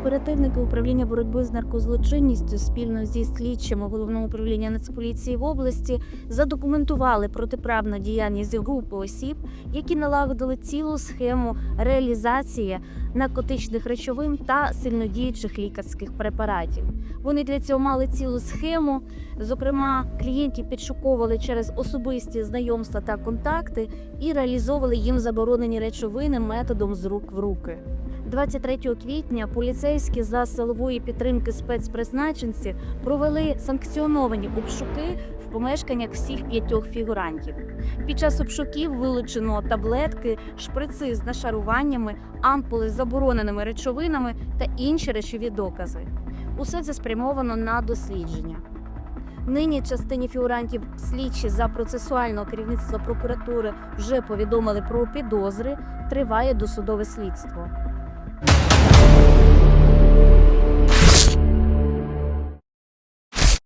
Оперативники управління боротьби з наркозлочинністю спільно зі слідчими головного управління Нацполіції в області задокументували протиправну діяльність групи осіб, які налагодили цілу схему реалізації наркотичних речовин та сильнодіючих лікарських препаратів. Вони для цього мали цілу схему. Зокрема, клієнтів підшуковували через особисті знайомства та контакти і реалізовували їм заборонені речовини методом з рук в руки. 23 квітня поліцейські за силової підтримки спецпризначенців провели санкціоновані обшуки в помешканнях всіх п'ятьох фігурантів. Під час обшуків вилучено таблетки, шприци з нашаруваннями, ампули з забороненими речовинами та інші речові докази. Усе це спрямовано на дослідження. Нині частині фігурантів слідчі за процесуального керівництва прокуратури вже повідомили про підозри. Триває досудове слідство.